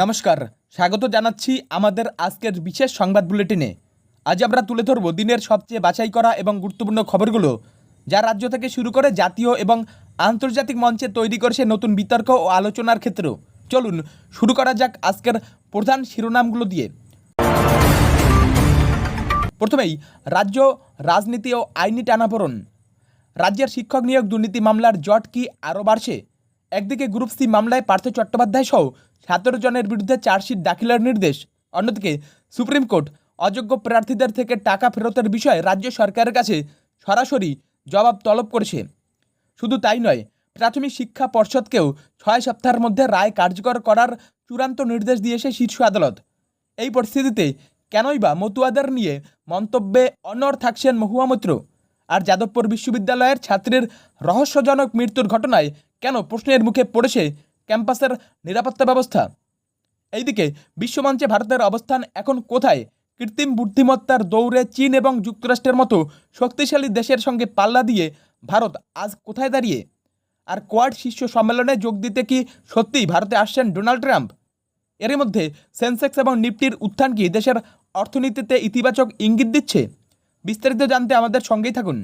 নমস্কার, স্বাগত জানাচ্ছি আমাদের আজকের বিশেষ সংবাদ বুলেটিনে। আজ আমরা তুলে ধরব দিনের সবচেয়ে বাছাই করা এবং গুরুত্বপূর্ণ খবরগুলো, যা রাজ্য থেকে শুরু করে জাতীয় এবং আন্তর্জাতিক মঞ্চে তৈরি করেছে নতুন বিতর্ক ও আলোচনার ক্ষেত্র। চলুন, শুরু করা যাক আজকের প্রধান শিরোনামগুলো দিয়ে। প্রথমেই, রাজ্য, রাজনীতি ও আইনি টানাপোড়ন। রাজ্যের শিক্ষক নিয়োগ দুর্নীতি মামলার জট কি আরও বাড়ছে? একদিকে গ্রুপ সি মামলায় পার্থ চট্টোপাধ্যায় সহ সতেরো জনের বিরুদ্ধে চার্জশিট দাখিলের নির্দেশ। অন্যদিকে সুপ্রিম কোর্ট অযোগ্য প্রার্থীদের থেকে টাকা ফেরতের বিষয়ে রাজ্য সরকারের কাছে সরাসরি জবাব তলব করেছে। শুধু তাই নয়, প্রাথমিক শিক্ষা পর্ষদকেও ছয় সপ্তাহের মধ্যে রায় কার্যকর করার চূড়ান্ত নির্দেশ দিয়েছে শীর্ষ আদালত। এই পরিস্থিতিতে কেনই বা মতুয়াদের নিয়ে মন্তব্যে অনড় থাকছেন মহুয়া মৈত্র। আর যাদবপুর বিশ্ববিদ্যালয়ের ছাত্রীর রহস্যজনক মৃত্যুর ঘটনায় কেন প্রশ্নের মুখে পড়েছে ক্যাম্পাসের নিরাপত্তা ব্যবস্থা? এইদিকে, বিশ্বমঞ্চে ভারতের অবস্থান এখন কোথায়? কৃত্রিম বুদ্ধিমত্তার দৌড়ে চীন এবং যুক্তরাষ্ট্রের মতো শক্তিশালী দেশের সঙ্গে পাল্লা দিয়ে ভারত আজ কোথায় দাঁড়িয়ে? আর কোয়াড শীর্ষ সম্মেলনে যোগ দিতে কি সত্যিই ভারতে আসছেন ডোনাল্ড ট্রাম্প? এরই মধ্যে সেন্সেক্স এবং নিফটির উত্থান কি দেশের অর্থনীতিতে ইতিবাচক ইঙ্গিত দিচ্ছে? বিস্তারিত জানতে আমাদের সঙ্গেই থাকুন।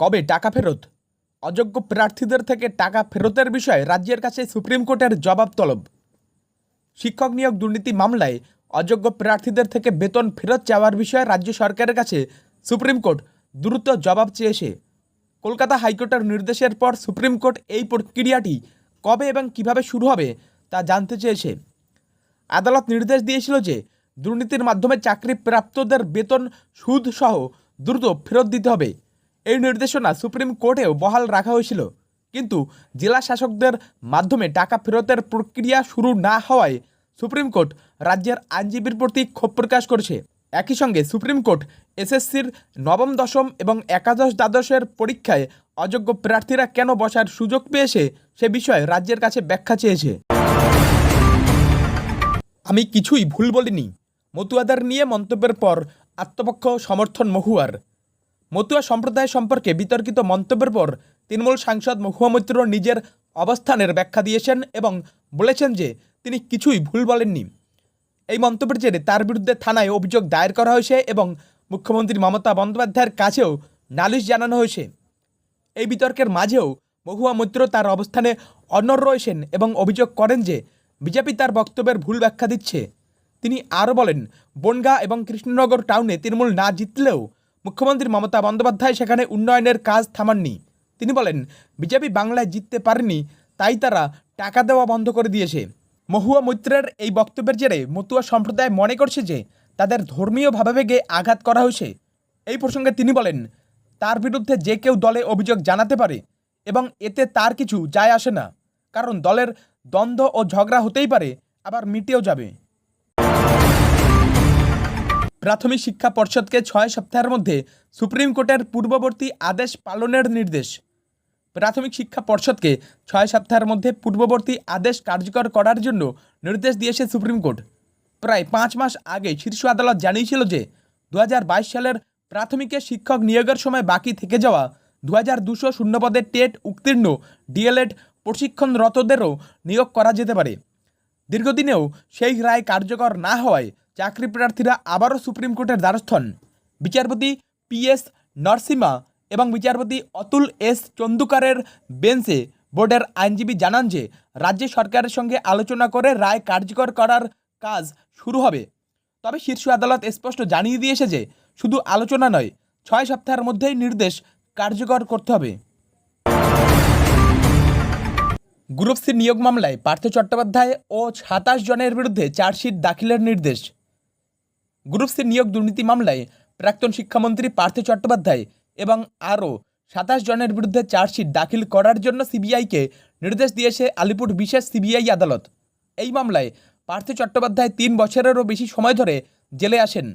কবে টাকা ফেরত? অযোগ্য প্রার্থীদের থেকে টাকা ফেরতের বিষয়ে রাজ্যের কাছে সুপ্রিম কোর্টের জবাব তলব। শিক্ষক নিয়োগ দুর্নীতি মামলায় অযোগ্য প্রার্থীদের থেকে বেতন ফেরত চাওয়ার বিষয়ে রাজ্য সরকারের কাছে সুপ্রিম কোর্ট দ্রুত জবাব চেয়েছে। কলকাতা হাইকোর্টের নির্দেশের পর সুপ্রিম কোর্ট এই প্রক্রিয়াটি কবে এবং কীভাবে শুরু হবে তা জানতে চেয়েছে। আদালত নির্দেশ দিয়েছিল যে দুর্নীতির মাধ্যমে চাকরি প্রাপ্তদের বেতন সুদ সহ দ্রুত ফেরত দিতে হবে। এই নির্দেশনা সুপ্রিম কোর্টেও বহাল রাখা হয়েছিল। কিন্তু জেলা শাসকদের মাধ্যমে টাকা ফেরতের প্রক্রিয়া শুরু না হওয়ায় সুপ্রিম কোর্ট রাজ্যের আইনজীবীর প্রতি ক্ষোভ প্রকাশ করেছে। একই সঙ্গে সুপ্রিম কোর্ট এসএসসির নবম, দশম এবং একাদশ দ্বাদশের পরীক্ষায় অযোগ্য প্রার্থীরা কেন বসার সুযোগ পেয়েছে সে বিষয়ে রাজ্যের কাছে ব্যাখ্যা চেয়েছে। আমি কিছুই ভুল বলিনি। মতুয়াদার নিয়ে মন্তব্যের পর আত্মপক্ষ সমর্থন মহুয়ার। মতুয়া সম্প্রদায় সম্পর্কে বিতর্কিত মন্তব্যের পর তৃণমূল সাংসদ মহুয়া মৈত্র নিজের অবস্থানের ব্যাখ্যা দিয়েছেন এবং বলেছেন যে তিনি কিছুই ভুল বলেননি। এই মন্তব্যের জেরে তার বিরুদ্ধে থানায় অভিযোগ দায়ের করা হয়েছে এবং মুখ্যমন্ত্রী মমতা বন্দ্যোপাধ্যায়ের কাছেও নালিশ জানানো হয়েছে। এই বিতর্কের মাঝেও মহুয়া মৈত্র তার অবস্থানে অনড় রয়েছেন এবং অভিযোগ করেন যে বিজেপি তার বক্তব্যের ভুল ব্যাখ্যা দিচ্ছে। তিনি আরও বলেন, বনগা এবং কৃষ্ণনগর টাউনে তৃণমূল না জিতলেও মুখ্যমন্ত্রী মমতা বন্দ্যোপাধ্যায় সেখানে উন্নয়নের কাজ থামাননি। তিনি বলেন, বিজেপি বাংলায় জিততে পারেনি, তাই তারা টাকা দেওয়া বন্ধ করে দিয়েছে। মহুয়া মৈত্রের এই বক্তব্যের জেরে মতুয়া সম্প্রদায় মনে করছে যে তাদের ধর্মীয় ভাবাবেগে আঘাত করা হয়েছে। এই প্রসঙ্গে তিনি বলেন, তার বিরুদ্ধে যে কেউ দলে অভিযোগ জানাতে পারে এবং এতে তার কিছু যায় আসে না, কারণ দলের দ্বন্দ্ব ও ঝগড়া হতেই পারে, আবার মিটেও যাবে। প্রাথমিক শিক্ষা পর্ষদকে ছয় সপ্তাহের মধ্যে সুপ্রিম কোর্টের পূর্ববর্তী আদেশ পালনের নির্দেশ। প্রাথমিক শিক্ষা পর্ষদকে ছয় সপ্তাহের মধ্যে পূর্ববর্তী আদেশ কার্যকর করার জন্য নির্দেশ দিয়েছে সুপ্রিম কোর্ট। প্রায় পাঁচ মাস আগে শীর্ষ আদালত জানিয়েছিল যে দু হাজার বাইশ সালের প্রাথমিকে শিক্ষক নিয়োগের সময় বাকি থেকে যাওয়া দু হাজার দুশো শূন্যপদের টেট উত্তীর্ণ ডিএলএড প্রশিক্ষণরতদেরও নিয়োগ করা যেতে পারে। দীর্ঘদিনেও সেই রায় কার্যকর না হওয়ায় চাকরি প্রার্থীরা আবারও সুপ্রিম কোর্টের দ্বারস্থ হন বিচারপতি পি এস নরসিমা এবং বিচারপতি অতুল এস. চন্দুকারের বেঞ্চে বোর্ডের আইনজীবী জানান যে, রাজ্য সরকারের সঙ্গে আলোচনা করে রায় কার্যকর করার কাজ শুরু হবে। তবে শীর্ষ আদালত স্পষ্ট জানিয়ে দিয়েছে যে, শুধু আলোচনা নয়, ছয় সপ্তাহের মধ্যেই নির্দেশ কার্যকর করতে হবে। গ্রুপ সি নিয়োগ মামলায় পার্থ চট্টোপাধ্যায় ও সাতাশ জনের বিরুদ্ধে চার্জশিট দাখিলের নির্দেশ। গ্রুপ সি নিয়োগ দুর্নীতি মামলায় প্রাক্তন শিক্ষামন্ত্রী পার্থ চট্টোপাধ্যায় এবং আরও সাতাশ জনের বিরুদ্ধে চার্জশিট দাখিল করার জন্য সিবিআইকে নির্দেশ দিয়েছে আলিপুর বিশেষ সিবিআই আদালত। এই মামলায় পার্থ চট্টোপাধ্যায় তিন বছরেরও বেশি সময় ধরে জেলে আসেন।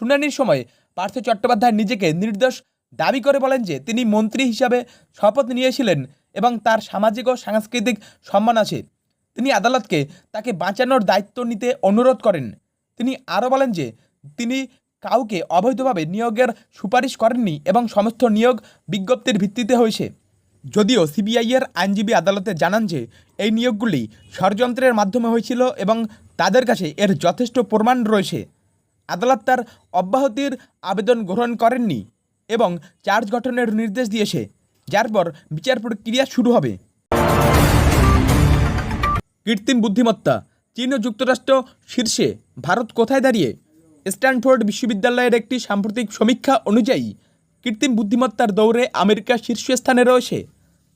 শুনানির সময় পার্থ চট্টোপাধ্যায় নিজেকে নির্দোষ দাবি করে বলেন যে তিনি মন্ত্রী হিসাবে শপথ নিয়েছিলেন এবং তার সামাজিক ও সাংস্কৃতিক সম্মান আছে। তিনি আদালতকে তাকে বাঁচানোর দায়িত্ব নিতে অনুরোধ করেন। তিনি আরও বলেন যে তিনি কাউকে অবৈধভাবে নিয়োগের সুপারিশ করেননি এবং সমস্ত নিয়োগ বিজ্ঞপ্তির ভিত্তিতে হয়েছে। যদিও সিবিআইয়ের আইনজীবী আদালতে জানান যে, এই নিয়োগগুলি ষড়যন্ত্রের মাধ্যমে হয়েছিল এবং তাদের কাছে এর যথেষ্ট প্রমাণ রয়েছে। আদালত তার অব্যাহতির আবেদন গ্রহণ করেননি এবং চার্জ গঠনের নির্দেশ দিয়েছে, যার পর বিচার প্রক্রিয়া শুরু হবে। কৃত্রিম বুদ্ধিমত্তা, চীন ও যুক্তরাষ্ট্র শীর্ষে ভারত কোথায় দাঁড়িয়ে? স্ট্যানফোর্ড বিশ্ববিদ্যালয়ের একটি সাম্প্রতিক সমীক্ষা অনুযায়ী, কৃত্রিম বুদ্ধিমত্তার দৌড়ে আমেরিকা শীর্ষস্থানে রয়েছে।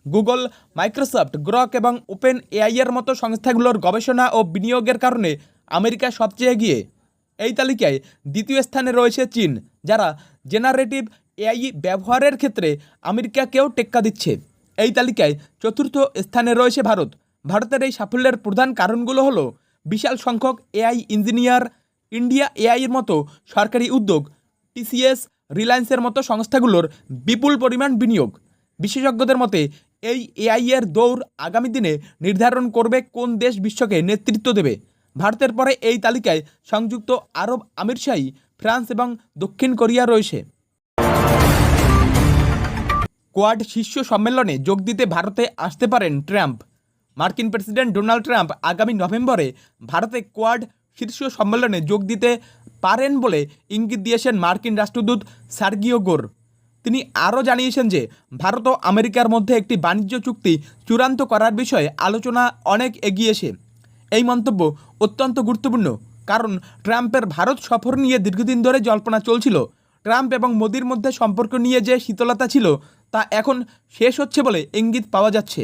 গুগল, মাইক্রোসফট, গ্রক এবং ওপেন এআইয়ের মতো সংস্থাগুলোর গবেষণা ও বিনিয়োগের কারণে আমেরিকা সবচেয়ে এগিয়ে। এই তালিকায় দ্বিতীয় স্থানে রয়েছে চীন, যারা জেনারেটিভ এআই ব্যবহারের ক্ষেত্রে আমেরিকাকেও টেক্কা দিচ্ছে। এই তালিকায় চতুর্থ স্থানে রয়েছে ভারত। ভারতের এই সাফল্যের প্রধান কারণগুলো হলো, বিশাল সংখ্যক এআই ইঞ্জিনিয়ার ইন্ডিয়া এআইয়ের মতো সরকারি উদ্যোগ, টিসিএস, রিলায়েন্সের মতো সংস্থাগুলোর বিপুল পরিমাণ বিনিয়োগ। বিশেষজ্ঞদের মতে, এই এআই এর দৌড় আগামী দিনে নির্ধারণ করবে কোন দেশ বিশ্বকে নেতৃত্ব দেবে। ভারতের পরে এই তালিকায় সংযুক্ত আরব আমিরশাহী ফ্রান্স এবং দক্ষিণ কোরিয়া রয়েছে। কোয়াড শীর্ষ সম্মেলনে যোগ দিতে ভারতে আসতে পারেন ট্রাম্প। মার্কিন প্রেসিডেন্ট ডোনাল্ড ট্রাম্প আগামী নভেম্বরে ভারতে কোয়াড শীর্ষ সম্মেলনে যোগ দিতে পারেন বলে ইঙ্গিত দিয়েছেন মার্কিন রাষ্ট্রদূত সার্গিও গোর। তিনি আরও জানিয়েছেন যে, ভারত ও আমেরিকার মধ্যে একটি বাণিজ্য চুক্তি চূড়ান্ত করার বিষয়ে আলোচনা অনেক এগিয়েছে। এই মন্তব্য অত্যন্ত গুরুত্বপূর্ণ, কারণ ট্রাম্পের ভারত সফর নিয়ে দীর্ঘদিন ধরে জল্পনা চলছিল। ট্রাম্প এবং মোদির মধ্যে সম্পর্ক নিয়ে যে শীতলতা ছিল, তা এখন শেষ হচ্ছে বলে ইঙ্গিত পাওয়া যাচ্ছে।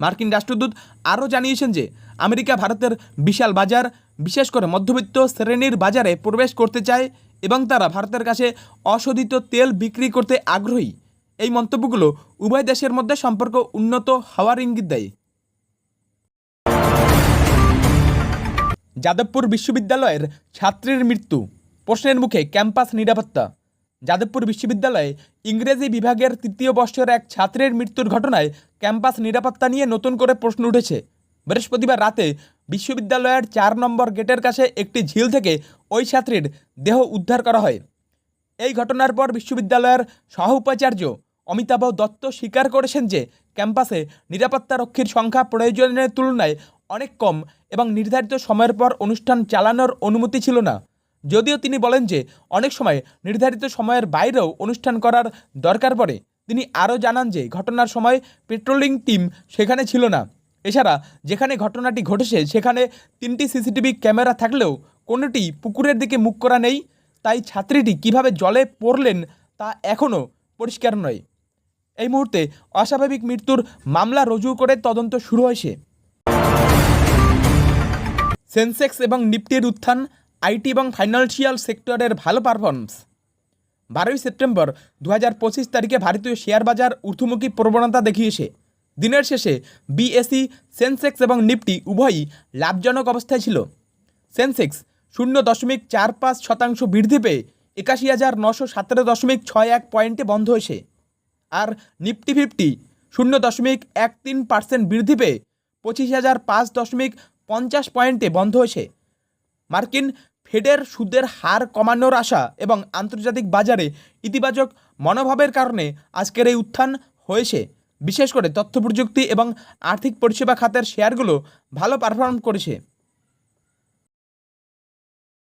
মার্কিন রাষ্ট্রদূত আরও জানিয়েছেন যে, আমেরিকা ভারতের বিশাল বাজার বিশেষ করে মধ্যবিত্ত শ্রেণির বাজারে প্রবেশ করতে চায় এবং তারা ভারতের কাছে অশোধিত তেল বিক্রি করতে আগ্রহী। এই মন্তব্যগুলো উভয় দেশের মধ্যে সম্পর্ক উন্নত হওয়ার ইঙ্গিত দেয়। যাদবপুর বিশ্ববিদ্যালয়ের ছাত্রীর মৃত্যু, প্রশ্নের মুখে ক্যাম্পাস নিরাপত্তা। যাদবপুর বিশ্ববিদ্যালয়ে ইংরেজি বিভাগের তৃতীয় বর্ষের এক ছাত্রের মৃত্যুর ঘটনায় ক্যাম্পাস নিরাপত্তা নিয়ে নতুন করে প্রশ্ন উঠেছে। বৃহস্পতিবার রাতে বিশ্ববিদ্যালয়ের চার নম্বর গেটের কাছে একটি ঝিল থেকে ওই ছাত্রীর দেহ উদ্ধার করা হয়। এই ঘটনার পর বিশ্ববিদ্যালয়ের সহ উপাচার্য অমিতাভ দত্ত স্বীকার করেছেন যে ক্যাম্পাসে নিরাপত্তারক্ষীর সংখ্যা প্রয়োজনের তুলনায় অনেক কম এবং নির্ধারিত সময়ের পর অনুষ্ঠান চালানোর অনুমতি ছিল না। যদিও তিনি বলেন যে অনেক সময় নির্ধারিত সময়ের বাইরেও অনুষ্ঠান করার দরকার পড়ে। তিনি আরও জানান যে ঘটনার সময় পেট্রোলিং টিম সেখানে ছিল না। এছাড়া যেখানে ঘটনাটি ঘটেছে, সেখানে তিনটি সিসিটিভি ক্যামেরা থাকলেও কোনোটি পুকুরের দিকে মুখ করা নেই। তাই ছাত্রীটি কীভাবে জলে পড়লেন তা এখনও পরিষ্কার নয়। এই মুহূর্তে অস্বাভাবিক মৃত্যুর মামলা রুজু করে তদন্ত শুরু হয়েছে। সেন্সেক্স এবং নিফটির উত্থান, আইটি এবং ফাইন্যান্সিয়াল সেক্টরের ভালো পারফরমেন্স বারোই সেপ্টেম্বর দু হাজার পঁচিশ তারিখে ভারতীয় শেয়ার বাজার ঊর্ধ্বমুখী প্রবণতা দেখিয়েছে। দিনের শেষে বিএসি সেন্সেক্স এবং নিফটি উভয়ই লাভজনক অবস্থায় ছিল। সেন্সেক্স শূন্য দশমিক চার পাঁচ শতাংশ বৃদ্ধি পেয়ে একাশি হাজার নশো সতেরো দশমিক ছয় এক পয়েন্টে বন্ধ হয়েছে। আর নিফটি ফিফটি শূন্য দশমিক এক তিন পার্সেন্ট বৃদ্ধি পেয়ে পঁচিশ হাজার পাঁচ দশমিক পঞ্চাশ পয়েন্টে বন্ধ হয়েছে। মার্কিন ফেডের সুদের হার কমানোর আশা এবং আন্তর্জাতিক বাজারে ইতিবাচক মনোভাবের কারণে আজকের এই উত্থান হয়েছে। বিশেষ করে তথ্য প্রযুক্তি এবং আর্থিক পরিষেবা খাতের শেয়ারগুলো ভালো পারফর্ম করেছে।